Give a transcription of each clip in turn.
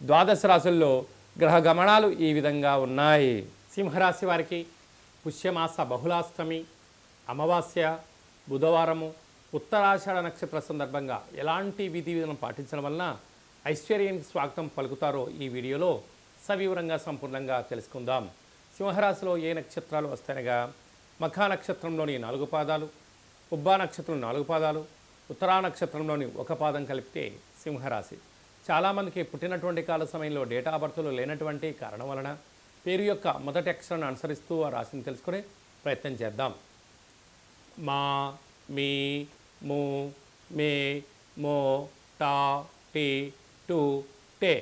ద్వాదశ రాశుల్లో గ్రహ గమనాలు ఈ విధంగా ఉన్నాయి. సింహరాశి వారికి పుష్యమాస బహుళాష్టమి అమావాస్య బుధవారము ఉత్తరాషాఢ నక్షత్ర సందర్భంగా ఎలాంటి విధి విధానం పాటించడం వలన ఐశ్వర్యానికి స్వాగతం పలుకుతారో ఈ వీడియోలో సవివరంగా సంపూర్ణంగా తెలుసుకుందాం. సింహరాశిలో ఏ నక్షత్రాలు వస్తాయనగా మఖా నక్షత్రంలోని నాలుగు పాదాలు ఉబ్బా నక్షత్రం నాలుగు పాదాలు ఉత్తరా నక్షత్రంలోని ఒక పాదం కలిపితే సింహరాశి. చాలామందికి పుట్టినటువంటి కాల సమయంలో డేటా బర్త్లు లేనటువంటి కారణం వలన పేరు యొక్క మొదటి అక్షరాన్ని అనుసరిస్తూ ఆ రాశిని తెలుసుకునే ప్రయత్నం చేద్దాం. మా మీ ము మే మో టా టీ టు టే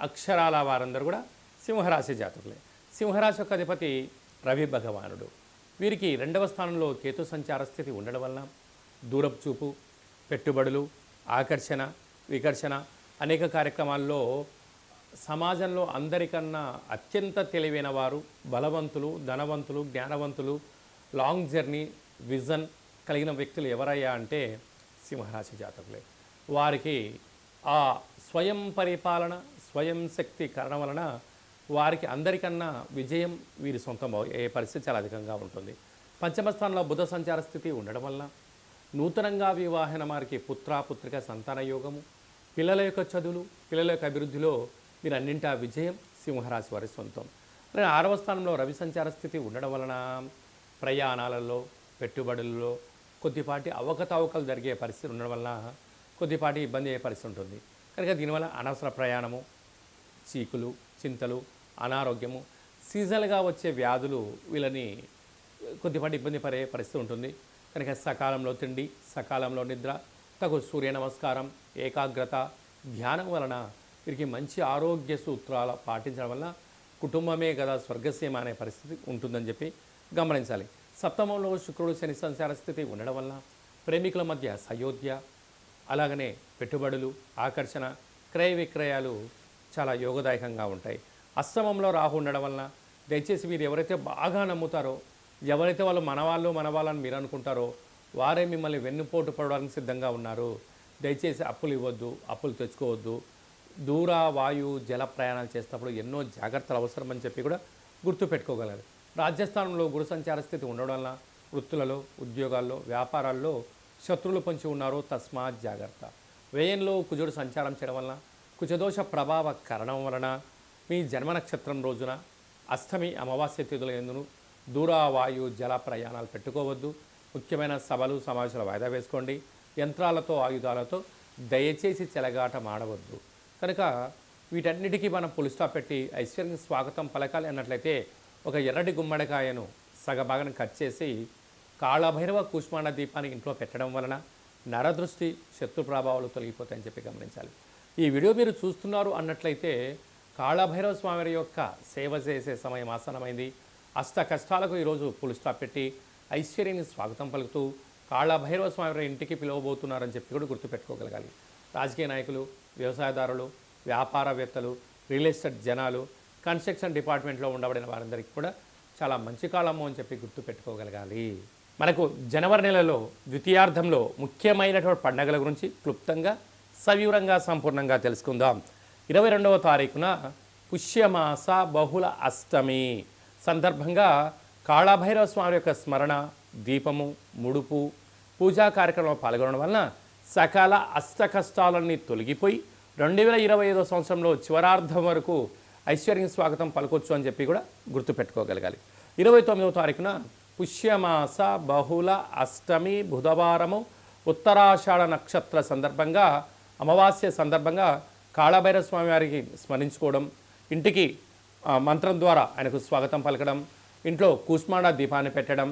అక్షరాల వారందరూ కూడా సింహరాశి జాతకులే. సింహరాశి యొక్క అధిపతి రవి భగవానుడు. వీరికి రెండవ స్థానంలో కేతు సంచార స్థితి ఉండడం వలన దూరపు చూపు పెట్టుబడులు ఆకర్షణ వికర్షణ అనేక కార్యక్రమాల్లో సమాజంలో అందరికన్నా అత్యంత తెలివైన వారు బలవంతులు ధనవంతులు జ్ఞానవంతులు లాంగ్ జర్నీ విజన్ కలిగిన వ్యక్తులు ఎవరయ్యా అంటే సింహరాశి జాతకులే. వారికి ఆ స్వయం పరిపాలన స్వయం శక్తి కారణం వలన వారికి అందరికన్నా విజయం వీరి సొంతం అయ్యే పరిస్థితి చాలా అధికంగా ఉంటుంది. పంచమ స్థానంలో బుధ సంచార స్థితి ఉండడం వల్ల నూతనంగా వివాహన వారికి పుత్ర పుత్రిక సంతాన యోగము పిల్లల యొక్క చదువులు పిల్లల యొక్క అభివృద్ధిలో మీరు అన్నింటా విజయం సింహరాశి వారి సొంతం. అలాగే ఆరవ స్థానంలో రవి సంచార స్థితి ఉండడం వలన ప్రయాణాలలో పెట్టుబడులలో కొద్దిపాటి అవకతవకలు జరిగే పరిస్థితి ఉండడం వలన కొద్దిపాటి ఇబ్బంది అయ్యే పరిస్థితి ఉంటుంది. కనుక దీనివల్ల అనవసర ప్రయాణము చీకులు చింతలు అనారోగ్యము సీజనల్గా వచ్చే వ్యాధులు వీళ్ళని కొద్దిపాటి ఇబ్బంది పడే పరిస్థితి ఉంటుంది. కనుక సకాలంలో తిండి సకాలంలో నిద్ర తగు సూర్య నమస్కారం ఏకాగ్రత ధ్యానం వలన వీరికి మంచి ఆరోగ్య సూత్రాలు పాటించడం వల్ల కుటుంబమే కదా స్వర్గసీమ అనే పరిస్థితి ఉంటుందని చెప్పి గమనించాలి. సప్తమంలో శుక్రుడు శని సంసార స్థితి ఉండడం వల్ల ప్రేమికుల మధ్య సయోధ్య అలాగనే పెట్టుబడులు ఆకర్షణ క్రయ విక్రయాలు చాలా యోగదాయకంగా ఉంటాయి. అష్టమంలో రాహు ఉండడం వలన దయచేసి మీరు ఎవరైతే బాగా నమ్ముతారో ఎవరైతే వాళ్ళు మనవాళ్ళు మనవాళ్ళని మీరు అనుకుంటారో వారే మిమ్మల్ని వెన్నుపోటు పడడానికి సిద్ధంగా ఉన్నారు. దయచేసి అప్పులు ఇవ్వద్దు అప్పులు తెచ్చుకోవద్దు. దూర వాయు జల ప్రయాణాలు చేసినప్పుడు ఎన్నో జాగ్రత్తలు అవసరమని చెప్పి కూడా గుర్తుపెట్టుకోగలరు రాజస్థానంలో గురు సంచార స్థితి ఉండడం వలన వృత్తులలో ఉద్యోగాల్లో వ్యాపారాల్లో శత్రువులు పొంచి ఉన్నారు. తస్మాత్ జాగ్రత్త. వ్యయంలో కుజుడు సంచారం చేయడం వలన కుజదోష ప్రభావ కారణం వలన మీ జన్మ నక్షత్రం రోజున అష్టమి అమావాస్య తిథుల ఎందును దూర వాయు జల ప్రయాణాలు పెట్టుకోవద్దు. ముఖ్యమైన సభలు సమావేశాలు వాయిదా వేసుకోండి. యంత్రాలతో ఆయుధాలతో దయచేసి చెలగాట మాడవద్దు కనుక వీటన్నిటికీ మనం పులి పెట్టి ఐశ్వర్యం స్వాగతం పలకాలి అన్నట్లయితే ఒక ఎర్రటి గుమ్మడికాయను సగభాగం కట్ చేసి కాళభైరవ కూష్మాండ దీపాన్ని ఇంట్లో పెట్టడం వలన నరదృష్టి శత్రు ప్రభావాలు తొలగిపోతాయని చెప్పి గమనించాలి. ఈ వీడియో మీరు చూస్తున్నారు అన్నట్లయితే కాళభైరవ స్వామి యొక్క సేవ చేసే సమయం ఆసనమైంది అష్ట కష్టాలకు ఈరోజు పులిస్టాప్ పెట్టి ఐశ్వర్యాన్ని స్వాగతం పలుకుతూ కాళభైరవ స్వామి ఇంటికి పిలువబోతున్నారని చెప్పి కూడా గుర్తుపెట్టుకోగలగాలి. రాజకీయ నాయకులు వ్యవసాయదారులు వ్యాపారవేత్తలు రియల్ ఎస్టేట్ జనాలు కన్స్ట్రక్షన్ డిపార్ట్మెంట్లో ఉండబడిన వారందరికీ కూడా చాలా మంచి కాలము అని చెప్పి గుర్తుపెట్టుకోగలగాలి. మనకు జనవరి నెలలో ద్వితీయార్థంలో ముఖ్యమైనటువంటి పండగల గురించి క్లుప్తంగా సవివరంగా సంపూర్ణంగా తెలుసుకుందాం. ఇరవై రెండవ తారీఖున పుష్యమాస బహుళ అష్టమి. సందర్భంగా కాళభైరవ స్వామి యొక్క స్మరణ దీపము ముడుపు పూజా కార్యక్రమంలో పాల్గొనడం వలన సకాల అష్ట కష్టాలన్నీ తొలగిపోయి రెండు వేల ఇరవై ఐదో సంవత్సరంలో చివరార్థం వరకు ఐశ్వర్యం స్వాగతం పలకొచ్చు అని చెప్పి కూడా గుర్తుపెట్టుకోగలగాలి. ఇరవై తొమ్మిదవ తారీఖున పుష్యమాస బహుళ అష్టమి బుధవారము ఉత్తరాషాఢ నక్షత్ర సందర్భంగా అమావాస్య సందర్భంగా కాళభైరవ స్వామి వారికి స్మరించుకోవడం ఇంటికి మంత్రం ద్వారా ఆయనకు స్వాగతం పలకడం ఇంట్లో కుస్మాడా దీపాన్ని పెట్టడం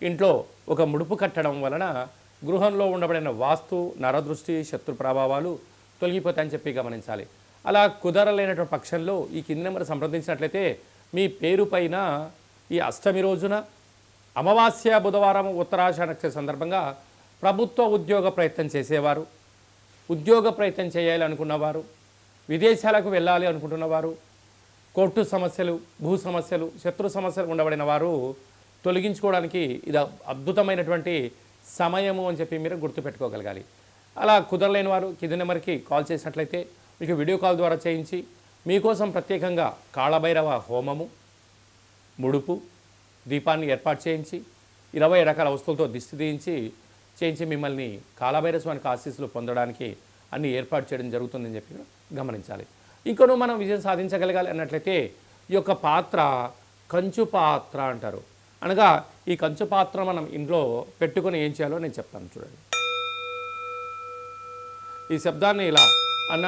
ఇంట్లో ఒక ముడుపు కట్టడం వలన గృహంలో ఉండబడిన వాస్తు నరదృష్టి శత్రు ప్రభావాలు తొలగిపోతాయని చెప్పి గమనించాలి. అలా కుదరలేనటువంటి పక్షంలో ఈ కింది నెంబర్ సంప్రదించినట్లయితే మీ పేరు పైన ఈ అష్టమి రోజున అమావాస్య బుధవారం ఉత్తరాషాఢ నక్షత్ర సందర్భంగా ప్రభుత్వ ఉద్యోగ ప్రయత్నం చేసేవారు ఉద్యోగ ప్రయత్నం చేయాలి అనుకున్నవారు విదేశాలకు వెళ్ళాలి అనుకుంటున్నవారు కోర్టు సమస్యలు భూ సమస్యలు శత్రు సమస్యలు ఉండబడిన వారు తొలగించుకోవడానికి ఇది అద్భుతమైనటువంటి సమయము అని చెప్పి మీరు గుర్తుపెట్టుకోగలగాలి. అలా కుదరలేని వారు కింది నెంబర్కి కాల్ చేసినట్లయితే మీకు వీడియో కాల్ ద్వారా చేయించి మీకోసం ప్రత్యేకంగా కాళభైరవ హోమము ముడుపు దీపాన్ని ఏర్పాటు చేయించి ఇరవై రకాల వస్తువులతో దిష్టి తీయించి చేయించి మిమ్మల్ని కాళభైరస్వానికి ఆశీస్సులు పొందడానికి అన్ని ఏర్పాటు చేయడం జరుగుతుందని చెప్పి గమనించాలి. ఇంకనూ మనం విజయం సాధించగలగాలి అన్నట్లయితే ఈ యొక్క పాత్ర కంచు పాత్ర అంటారు. అనగా ఈ కంచు పాత్ర మనం ఇంట్లో పెట్టుకొని ఏం చేయాలో నేను చెప్తాను చూడండి. ఈ శబ్దాన్ని ఇలా అన్న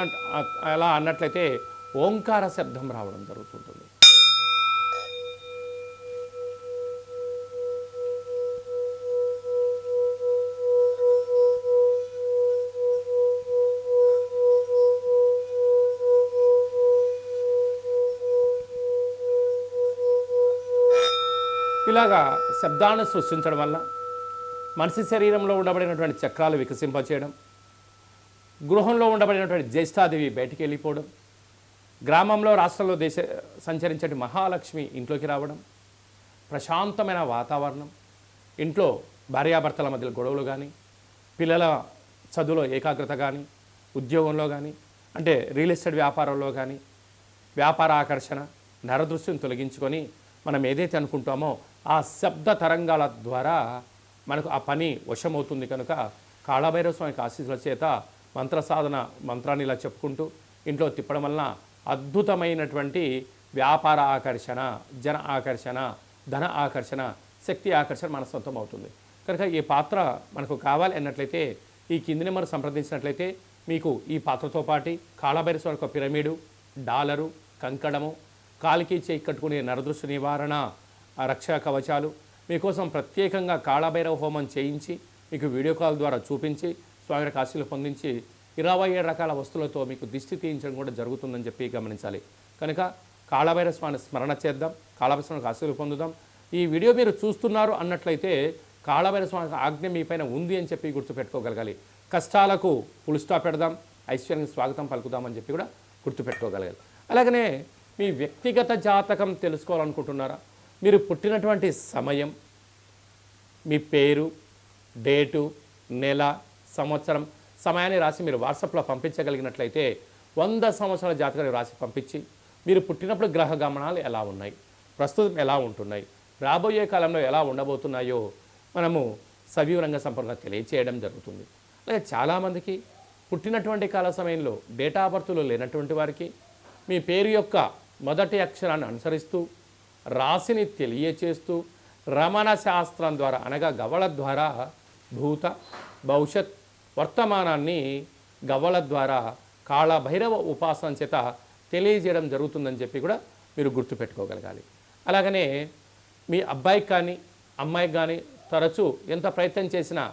అలా అన్నట్లయితే ఓంకార శబ్దం రావడం జరుగుతుంటుంది. ఇలాగా శబ్దాన్ని సృష్టించడం వల్ల మనిషి శరీరంలో ఉండబడినటువంటి చక్రాలు వికసింపచేయడం గృహంలో ఉండబడినటువంటి జ్యేష్ఠాదేవి బయటికి వెళ్ళిపోవడం గ్రామంలో రాష్ట్రంలో దేశ సంచరించే మహాలక్ష్మి ఇంట్లోకి రావడం ప్రశాంతమైన వాతావరణం ఇంట్లో భార్యాభర్తల మధ్య గొడవలు కానీ పిల్లల చదువులో ఏకాగ్రత కానీ ఉద్యోగంలో కానీ అంటే రియల్ ఎస్టేట్ వ్యాపారంలో కానీ వ్యాపార ఆకర్షణ నరదృష్టిని తొలగించుకొని మనం ఏదైతే అనుకుంటామో ఆ శబ్ద తరంగాల ద్వారా మనకు ఆ పని వశమవుతుంది కనుక కాళభైరవ స్వామికి ఆశీస్సుల చేత మంత్ర సాధన మంత్రాన్ని ఇలా చెప్పుకుంటూ ఇంట్లో తిప్పడం వలన అద్భుతమైనటువంటి వ్యాపార ఆకర్షణ జన ఆకర్షణ ధన ఆకర్షణ శక్తి ఆకర్షణ మన సొంతం అవుతుంది. కనుక ఈ పాత్ర మనకు కావాలి అన్నట్లయితే ఈ కింది నెంబర్ సంప్రదించినట్లయితే మీకు ఈ పాత్రతో పాటి కాళభైరవ స్వామి యొక్క పిరమిడు డాలరు కంకణము కాలికి చేయి కట్టుకునే నరదృష్టి నివారణ ఆ రక్షా కవచాలు. మీకోసం ప్రత్యేకంగా కాళభైరవ హోమం చేయించి మీకు వీడియో కాల్ ద్వారా చూపించి స్వామి కాశీలు పొందించి ఇరవై ఏడు రకాల వస్తువులతో మీకు దిష్టి తీయించడం కూడా జరుగుతుందని చెప్పి గమనించాలి. కనుక కాళభైర స్వామి స్మరణ చేద్దాం కాళభైరవ స్వామికి ఆశీలు పొందుదాం. ఈ వీడియో మీరు చూస్తున్నారు అన్నట్లయితే కాళభైర స్వామి ఆజ్ఞ మీ పైన ఉంది అని చెప్పి గుర్తుపెట్టుకోగలగాలి. కష్టాలకు పులుస్టాప్ పెడదాం ఐశ్వర్యానికి స్వాగతం పలుకుదామని చెప్పి కూడా గుర్తుపెట్టుకోగలగాలి. అలాగనే మీ వ్యక్తిగత జాతకం తెలుసుకోవాలనుకుంటున్నారా? మీరు పుట్టినటువంటి సమయం మీ పేరు డేటు నెల సంవత్సరం సమయాన్ని రాసి మీరు వాట్సాప్లో పంపించగలిగినట్లయితే వంద సంవత్సరాల జాతకాలు రాసి పంపించి మీరు పుట్టినప్పుడు గ్రహ గమనాలు ఎలా ఉన్నాయి ప్రస్తుతం ఎలా ఉంటున్నాయి రాబోయే కాలంలో ఎలా ఉండబోతున్నాయో మనము సవివరంగా సంపూర్ణంగా తెలియచేయడం జరుగుతుంది. అలాగే చాలామందికి పుట్టినటువంటి కాల సమయంలో డేటా బర్త్లో లేనటువంటి వారికి మీ పేరు యొక్క మొదటి అక్షరాన్ని అనుసరిస్తూ రాశిని తెలియచేస్తూ రమణ శాస్త్రం ద్వారా అనగా గవళ ద్వారా భూత భవిష్యత్ వర్తమానాన్ని గవళ ద్వారా కాళభైరవ ఉపాసన చేత తెలియజేయడం జరుగుతుందని చెప్పి కూడా మీరు గుర్తుపెట్టుకోగలగాలి. అలాగనే మీ అబ్బాయికి కానీ అమ్మాయికి కానీ తరచూ ఎంత ప్రయత్నం చేసినా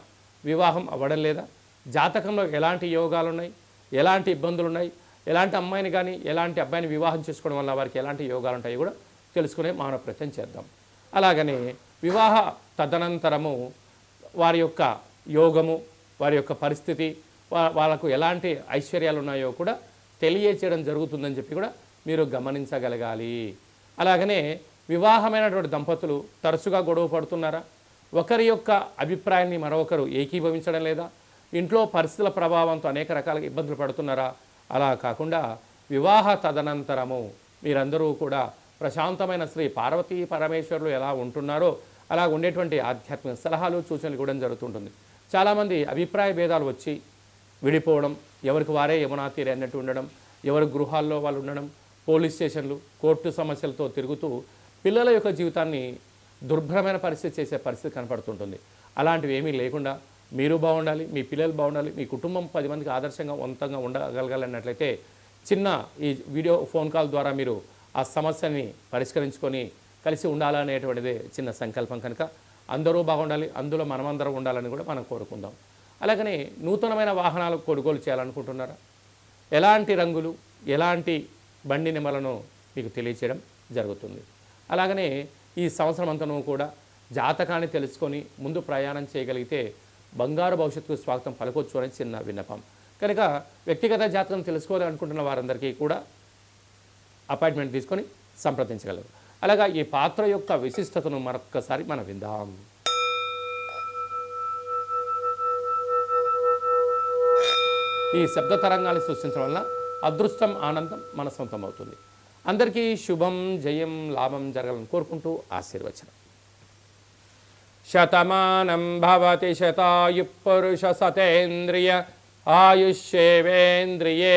వివాహం అవ్వడం లేదా జాతకంలో ఎలాంటి యోగాలు ఉన్నాయి ఎలాంటి ఇబ్బందులు ఉన్నాయి ఎలాంటి అమ్మాయిని కానీ ఎలాంటి అబ్బాయిని వివాహం చేసుకోవడం వల్ల వారికి ఎలాంటి యోగాలు ఉంటాయో కూడా తెలుసుకునే మానవ ప్రయత్నం చేద్దాం. అలాగనే వివాహ తదనంతరము వారి యొక్క యోగము వారి యొక్క పరిస్థితి వాళ్ళకు ఎలాంటి ఐశ్వర్యాలు ఉన్నాయో కూడా తెలియచేయడం జరుగుతుందని చెప్పి కూడా మీరు గమనించగలగాలి. అలాగనే వివాహమైనటువంటి దంపతులు తరచుగా గొడవ పడుతున్నారా? ఒకరి యొక్క అభిప్రాయాన్ని మరొకరు ఏకీభవించడం లేదా? ఇంట్లో పరిస్థితుల ప్రభావంతో అనేక రకాల ఇబ్బందులు పడుతున్నారా? అలా కాకుండా వివాహ తదనంతరము మీరందరూ కూడా ప్రశాంతమైన శ్రీ పార్వతీ పరమేశ్వరులు ఎలా ఉంటున్నారో అలా ఉండేటువంటి ఆధ్యాత్మిక సలహాలు సూచనలు ఇవ్వడం జరుగుతుంటుంది. చాలామంది అభిప్రాయ భేదాలు వచ్చి విడిపోవడం ఎవరికి వారే యమునా తీరే అన్నట్టు ఉండడం ఎవరి గృహాల్లో వాళ్ళు ఉండడం పోలీస్ స్టేషన్లు కోర్టు సమస్యలతో తిరుగుతూ పిల్లల యొక్క జీవితాన్ని దుర్భరమైన పరిస్థితి చేసే పరిస్థితి కనపడుతుంటుంది. అలాంటివి ఏమీ లేకుండా మీరు బాగుండాలి మీ పిల్లలు బాగుండాలి మీ కుటుంబం పది మందికి ఆదర్శంగా వంతంగా ఉండగలగాలన్నట్లయితే చిన్న ఈ వీడియో ఫోన్ కాల్ ద్వారా మీరు ఆ సమస్యని పరిష్కరించుకొని కలిసి ఉండాలనేటువంటిది చిన్న సంకల్పం కనుక. అందరూ బాగుండాలి అందులో మనమందరం ఉండాలని కూడా మనం కోరుకుందాం. అలాగనే నూతనమైన వాహనాలు కొనుగోలు చేయాలనుకుంటున్నారా? ఎలాంటి రంగులు ఎలాంటి బండి నిమలను మీకు తెలియచేయడం జరుగుతుంది. అలాగనే ఈ సంవత్సరం అంతను కూడా జాతకాన్ని తెలుసుకొని ముందు ప్రయాణం చేయగలిగితే బంగారు భవిష్యత్తుకు స్వాగతం పలకొచ్చు అని చిన్న విన్నపం. కనుక వ్యక్తిగత జాతకం తెలుసుకోవాలనుకుంటున్న వారందరికీ కూడా అపాయింట్మెంట్ తీసుకొని సంప్రదించగలరు. అలాగా ఈ పాత్ర యొక్క విశిష్టతను మరొక్కసారి మనం విందాం. ఈ శబ్ద తరంగాన్ని సృష్టించడం వల్ల అదృష్టం ఆనందం మన సొంతం అవుతుంది అందరికీ శుభం జయం లాభం జరగాలని కోరుకుంటూ ఆశీర్వచనం. శతమానం భవతి శతాయు పురుష సతేంద్రియ ఆయుష్యేవేంద్రియే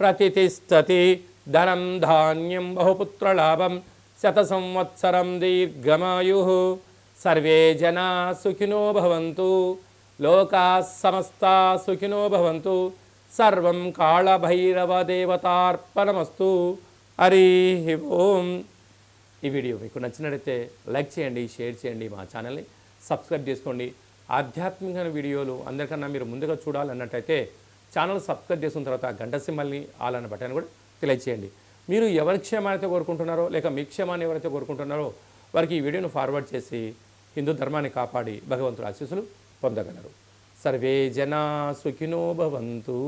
ప్రతిష్టతి ధనం ధాన్యం బహుపుత్రలాభం శత సంవత్సరం దీర్ఘమాయు. సర్వే జనా సుఖినో భవంతు లోకా సమస్తా సుఖినో భవంతు సర్వం కాళభైరవ దేవతార్పణమస్తు హరి ఓం. ఈ వీడియో మీకు నచ్చినట్లయితే లైక్ చేయండి షేర్ చేయండి మా ఛానల్ని సబ్స్క్రైబ్ చేసుకోండి. ఆధ్యాత్మిక వీడియోలు అందరికన్నా మీరు ముందుగా చూడాలన్నట్టయితే ఛానల్ సబ్స్క్రైబ్ చేసిన తర్వాత గంట సింబల్ని ఆలన్న బటన్ కూడా తెలియచేయండి మీరు ఎవరి క్షేమాన్ని కోరుకుంటున్నారో లేక మీ క్షేమాన్ని ఎవరైతే కోరుకుంటున్నారో వారికి ఈ వీడియోను ఫార్వర్డ్ చేసి హిందూ ధర్మాన్ని కాపాడి భగవంతుడు ఆశీస్సులు పొందగలరు. సర్వే జనా సుఖినో భవంతు.